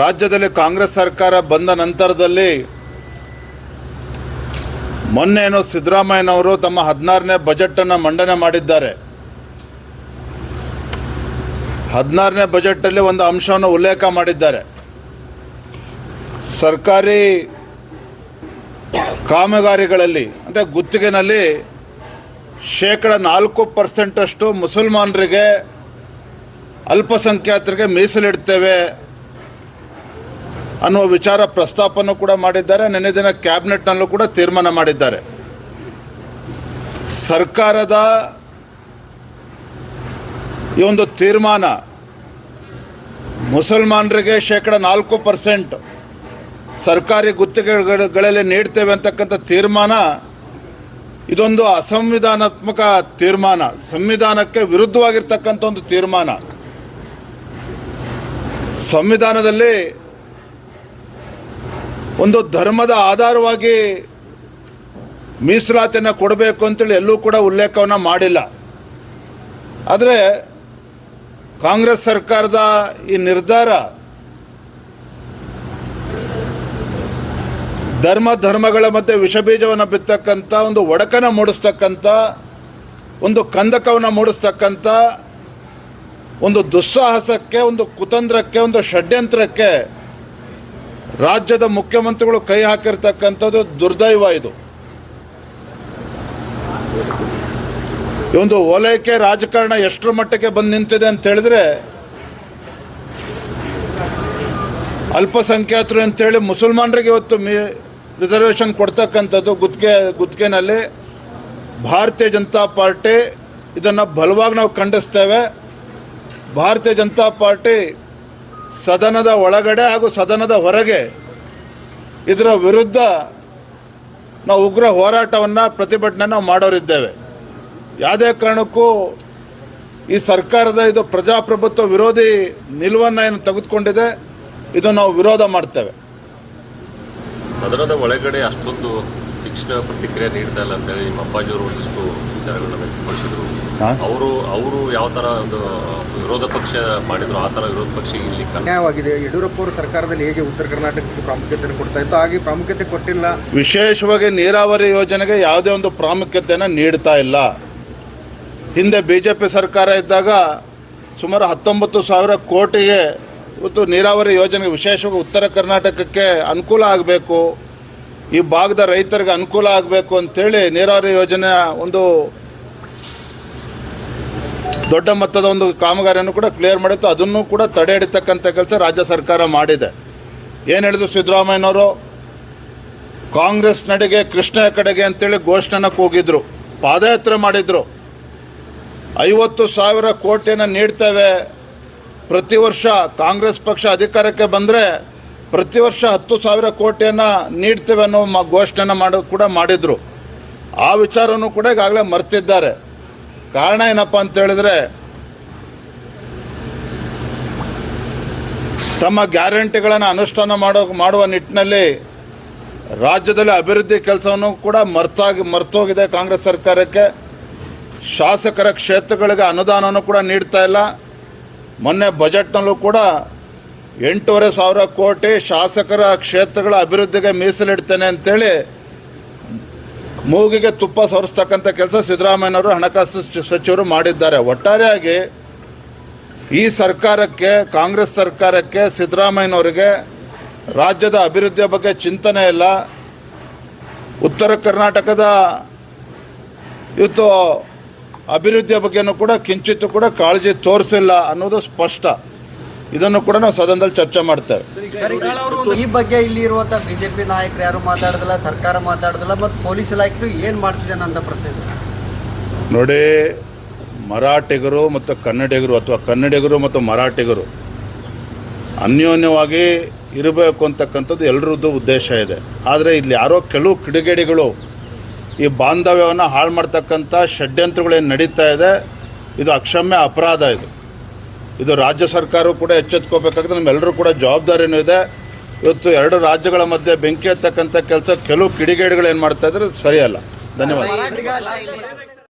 ರಾಜ್ಯದಲ್ಲಿ ಕಾಂಗ್ರೆಸ್ ಸರ್ಕಾರ ಬಂದ ನಂತರದಲ್ಲಿ ಮೊನ್ನೇನು ಸಿದ್ದರಾಮಯ್ಯನವರು ತಮ್ಮ ಹದಿನಾರನೇ ಬಜೆಟನ್ನು ಮಂಡನೆ ಮಾಡಿದ್ದಾರೆ. ಹದಿನಾರನೇ ಬಜೆಟಲ್ಲಿ ಒಂದು ಅಂಶವನ್ನು ಉಲ್ಲೇಖ ಮಾಡಿದ್ದಾರೆ. ಸರ್ಕಾರಿ ಕಾಮಗಾರಿಗಳಲ್ಲಿ, ಅಂದರೆ ಗುತ್ತಿಗೆನಲ್ಲಿ ಶೇಕಡ ನಾಲ್ಕು ಪರ್ಸೆಂಟಷ್ಟು ಮುಸಲ್ಮಾನರಿಗೆ ಅಲ್ಪಸಂಖ್ಯಾತರಿಗೆ ಮೀಸಲಿಡ್ತೇವೆ ಅನ್ನುವ ವಿಚಾರ ಪ್ರಸ್ತಾಪನೂ ಕೂಡ ಮಾಡಿದ್ದಾರೆ. ನಿನ್ನೆ ದಿನ ಕ್ಯಾಬಿನೆಟ್ನಲ್ಲೂ ಕೂಡ ತೀರ್ಮಾನ ಮಾಡಿದ್ದಾರೆ. ಸರ್ಕಾರದ ಈ ಒಂದು ತೀರ್ಮಾನ ಮುಸಲ್ಮಾನರಿಗೆ ಶೇಕಡ ನಾಲ್ಕು ಪರ್ಸೆಂಟ್ ಸರ್ಕಾರಿ ಗುತ್ತಿಗೆಗಳಲ್ಲಿ ನೀಡ್ತೇವೆ ಅಂತಕ್ಕಂಥ ತೀರ್ಮಾನ ಇದೊಂದು ಅಸಂವಿಧಾನಾತ್ಮಕ ತೀರ್ಮಾನ. ಸಂವಿಧಾನಕ್ಕೆ ವಿರುದ್ಧವಾಗಿರ್ತಕ್ಕಂಥ ಒಂದು ತೀರ್ಮಾನ. ಸಂವಿಧಾನದಲ್ಲಿ ಒಂದು ಧರ್ಮದ ಆಧಾರವಾಗಿ ಮೀಸಲಾತಿಯನ್ನು ಕೊಡಬೇಕು ಅಂತೇಳಿ ಎಲ್ಲೂ ಕೂಡ ಉಲ್ಲೇಖವನ್ನು ಮಾಡಿಲ್ಲ. ಆದರೆ ಕಾಂಗ್ರೆಸ್ ಸರ್ಕಾರದ ಈ ನಿರ್ಧಾರ ಧರ್ಮ ಧರ್ಮಗಳ ಮಧ್ಯೆ ವಿಷಬೀಜವನ್ನು ಬಿತ್ತಕ್ಕಂಥ ಒಂದು ಒಡಕನ ಮೂಡಿಸ್ತಕ್ಕಂಥ ಒಂದು ಕಂದಕವನ್ನು ಮೂಡಿಸ್ತಕ್ಕಂಥ ಒಂದು ದುಸ್ಸಾಹಸಕ್ಕೆ, ಒಂದು ಕುತಂತ್ರಕ್ಕೆ, ಒಂದು ಷಡ್ಯಂತ್ರಕ್ಕೆ ರಾಜ್ಯದ ಮುಖ್ಯಮಂತ್ರಿಗಳು ಕೈ ಹಾಕಿರ್ತಕ್ಕಂಥದ್ದು ದುರ್ದೈವ ಇದು. ಒಂದು ಓಲೈಕೆ ರಾಜಕಾರಣ ಎಷ್ಟರ ಮಟ್ಟಕ್ಕೆ ಬಂದು ನಿಂತಿದೆ ಅಂತ ಹೇಳಿದ್ರೆ, ಅಲ್ಪಸಂಖ್ಯಾತರು ಅಂತೇಳಿ ಮುಸಲ್ಮಾನರಿಗೆ ಇವತ್ತು ರಿಸರ್ವೇಷನ್ ಕೊಡ್ತಕ್ಕಂಥದ್ದು ಗುತ್ತಿಗೆ ಗುತ್ತಿಗೆನಲ್ಲಿ ಭಾರತೀಯ ಜನತಾ ಪಾರ್ಟಿ ಇದನ್ನು ಬಲವಾಗಿ ನಾವು ಖಂಡಿಸ್ತೇವೆ. ಭಾರತೀಯ ಜನತಾ ಪಾರ್ಟಿ ಸದನದ ಒಳಗಡೆ ಹಾಗೂ ಸದನದ ಹೊರಗೆ ಇದರ ವಿರುದ್ಧ ನಾವು ಉಗ್ರ ಹೋರಾಟವನ್ನು ಪ್ರತಿಭಟನೆ ನಾವು ಮಾಡೋರಿದ್ದೇವೆ. ಯಾವುದೇ ಕಾರಣಕ್ಕೂ ಈ ಸರ್ಕಾರದ ಇದು ಪ್ರಜಾಪ್ರಭುತ್ವ ವಿರೋಧಿ ನಿಲುವನ್ನು ಏನು ತೆಗೆದುಕೊಂಡಿದೆ, ಇದು ನಾವು ವಿರೋಧ ಮಾಡ್ತೇವೆ. ಸದನದ ಒಳಗಡೆ ಅಷ್ಟೊಂದು ತೀಕ್ಷ್ಣ ಪ್ರತಿಕ್ರಿಯೆ ನೀಡ್ತಾ ಇಲ್ಲ ಅಂತೇಳಿ ನಿಮ್ಮ ಅಪ್ಪಾಜಿಯವರು ಒಂದಿಷ್ಟು ವಿಚಾರಗಳನ್ನ ವ್ಯಕ್ತಪಡಿಸಿದ್ರು. ಅವರು ಅವರು ಯಾವ ತರ ಒಂದು ವಿರೋಧ ಪಕ್ಷ ಮಾಡಿದ್ರು ಆ ತರ ವಿರೋಧ ಪಕ್ಷ ಇಲ್ಲಿ ನ್ಯಾಯವಾಗಿದೆ. ಯಡಿಯೂರಪ್ಪ ಅವರು ಸರ್ಕಾರದಲ್ಲಿ ಹೇಗೆ ಉತ್ತರ ಕರ್ನಾಟಕಕ್ಕೆ ಪ್ರಾಮುಖ್ಯತೆ ಕೊಡ್ತಾ ಇತ್ತು? ಹಾಗೆ ಪ್ರಾಮುಖ್ಯತೆ ಕೊಟ್ಟಿಲ್ಲ. ವಿಶೇಷವಾಗಿ ನೀರಾವರಿ ಯೋಜನೆಗೆ ಯಾವುದೇ ಒಂದು ಪ್ರಾಮುಖ್ಯತೆಯನ್ನು ನೀಡ್ತಾ ಇಲ್ಲ. ಹಿಂದೆ ಬಿ ಜೆ ಪಿ ಸರ್ಕಾರ ಇದ್ದಾಗ ಸುಮಾರು ಹತ್ತೊಂಬತ್ತು ಸಾವಿರ ಕೋಟಿಗೆ ಇವತ್ತು ನೀರಾವರಿ ಯೋಜನೆ ವಿಶೇಷವಾಗಿ ಉತ್ತರ ಕರ್ನಾಟಕಕ್ಕೆ ಅನುಕೂಲ ಆಗಬೇಕು. ಈ ಭಾಗದ ರೈತರಿಗೆ ಅನುಕೂಲ ಆಗಬೇಕು ಅಂತೇಳಿ ನೀರಾವರಿ ಯೋಜನೆ ಒಂದು ದೊಡ್ಡ ಮೊತ್ತದ ಒಂದು ಕಾಮಗಾರಿಯನ್ನು ಕೂಡ ಕ್ಲಿಯರ್ ಮಾಡಿತ್ತು. ಅದನ್ನು ಕೂಡ ತಡೆ ಹಿಡಿತಕ್ಕಂಥ ಕೆಲಸ ರಾಜ್ಯ ಸರ್ಕಾರ ಮಾಡಿದೆ. ಏನು ಹೇಳಿದ್ರು ಸಿದ್ದರಾಮಯ್ಯನವರು? ಕಾಂಗ್ರೆಸ್ ನಡೆಗೆ, ಕೃಷ್ಣ ಕಡೆಗೆ ಅಂತೇಳಿ ಘೋಷಣೆನ ಕೂಗಿದ್ರು. ಪಾದಯಾತ್ರೆ ಮಾಡಿದ್ರು. ಐವತ್ತು ಸಾವಿರ ಕೋಟಿಯನ್ನು ನೀಡ್ತೇವೆ. ಪ್ರತಿ ವರ್ಷ ಕಾಂಗ್ರೆಸ್ ಪಕ್ಷ ಅಧಿಕಾರಕ್ಕೆ ಬಂದರೆ ಪ್ರತಿ ವರ್ಷ ಹತ್ತು ಸಾವಿರ ಕೋಟಿಯನ್ನು ನೀಡ್ತೇವೆ ಅನ್ನೋ ಮ ಘೋಷಣೆಯನ್ನು ಮಾಡೋ ಕೂಡ ಮಾಡಿದರು. ಆ ವಿಚಾರವನ್ನು ಕೂಡ ಈಗಾಗಲೇ ಮರ್ತಿದ್ದಾರೆ. ಕಾರಣ ಏನಪ್ಪ ಅಂತ ಹೇಳಿದ್ರೆ, ತಮ್ಮ ಗ್ಯಾರಂಟಿಗಳನ್ನು ಅನುಷ್ಠಾನ ಮಾಡೋ, ಮಾಡುವ ನಿಟ್ಟಿನಲ್ಲಿ ರಾಜ್ಯದಲ್ಲಿ ಅಭಿವೃದ್ಧಿ ಕೆಲಸವನ್ನು ಕೂಡ ಮರ್ತಾಗಿ, ಮರ್ತೋಗಿದೆ ಕಾಂಗ್ರೆಸ್ ಸರ್ಕಾರಕ್ಕೆ. ಶಾಸಕರ ಕ್ಷೇತ್ರಗಳಿಗೆ ಅನುದಾನವನ್ನು ಕೂಡ ನೀಡ್ತಾ ಇಲ್ಲ. ಮೊನ್ನೆ ಬಜೆಟ್ನಲ್ಲೂ ಕೂಡ ಎಂಟೂವರೆ ಸಾವಿರ ಕೋಟಿ ಶಾಸಕರ ಕ್ಷೇತ್ರಗಳ ಅಭಿವೃದ್ಧಿಗೆ ಮೀಸಲಿಡ್ತೇನೆ ಅಂತೇಳಿ ಮೂಗಿಗೆ ತುಪ್ಪ ಸೋರಿಸ್ತಕ್ಕಂಥ ಕೆಲಸ ಸಿದ್ದರಾಮಯ್ಯನವರು ಹಣಕಾಸು ಸಚಿವರು ಮಾಡಿದ್ದಾರೆ. ಒಟ್ಟಾರೆಯಾಗಿ ಈ ಸರ್ಕಾರಕ್ಕೆ, ಕಾಂಗ್ರೆಸ್ ಸರ್ಕಾರಕ್ಕೆ ಸಿದ್ದರಾಮಯ್ಯನವರಿಗೆ ರಾಜ್ಯದ ಅಭಿವೃದ್ಧಿಯ ಬಗ್ಗೆ ಚಿಂತನೆ ಇಲ್ಲ. ಉತ್ತರ ಕರ್ನಾಟಕದ ಇವತ್ತು ಅಭಿವೃದ್ಧಿಯ ಬಗ್ಗೆನೂ ಕೂಡ ಕಿಂಚಿತ್ತು ಕೂಡ ಕಾಳಜಿ ತೋರಿಸಿಲ್ಲ ಅನ್ನೋದು ಸ್ಪಷ್ಟ. ಇದನ್ನು ಕೂಡ ನಾವು ಸದನದಲ್ಲಿ ಚರ್ಚೆ ಮಾಡ್ತೇವೆ. ಈ ಬಗ್ಗೆ ಇಲ್ಲಿ ಇರುವಂತಹ ಬಿಜೆಪಿ ನಾಯಕರು ಯಾರು ಮಾತಾಡೋದಿಲ್ಲ ಸರ್ಕಾರ ಮಾತಾಡೋದಿಲ್ಲ ಮತ್ತು ಪೊಲೀಸ್ ಇಲಾಖೆಯು ಏನು ಮಾಡ್ತಿದೆ ಅಂತ ಪ್ರಶ್ನೆ ನೋಡಿ ಮರಾಠಿಗರು ಮತ್ತು ಕನ್ನಡಿಗರು ಅಥವಾ ಕನ್ನಡಿಗರು ಮತ್ತು ಮರಾಠಿಗರು ಅನ್ಯೋನ್ಯವಾಗಿ ಇರಬೇಕು ಅಂತಕ್ಕಂಥದ್ದು ಎಲ್ಲರದ್ದು ಉದ್ದೇಶ ಇದೆ. ಆದರೆ ಇಲ್ಲಿ ಯಾರೋ ಕೆಲವು ಕಿಡಿಗೇಡಿಗಳು ಈ ಬಾಂಧವ್ಯವನ್ನು ಹಾಳು ಮಾಡ್ತಕ್ಕಂಥ ಷಡ್ಯಂತ್ರಗಳೇನು ನಡೀತಾ ಇದೆ ಇದು ಅಕ್ಷಮ್ಯ ಅಪರಾಧ ಇದು. ಇದು ರಾಜ್ಯ ಸರ್ಕಾರವು ಕೂಡ ಎಚ್ಚೆತ್ಕೋಬೇಕಾದ್ರೆ ನಮ್ಮೆಲ್ಲರೂ ಕೂಡ ಜವಾಬ್ದಾರಿನೂ ಇದೆ. ಇವತ್ತು ಎರಡು ರಾಜ್ಯಗಳ ಮಧ್ಯೆ ಬೆಂಕಿ ಹತ್ತಕ್ಕಂಥ ಕೆಲಸ, ಕೆಲವು ಕಿಡಿಗೇಡಿಗಳು ಏನು ಮಾಡ್ತಾ ಇದ್ರೆ ಸರಿಯಲ್ಲ. ಧನ್ಯವಾದ.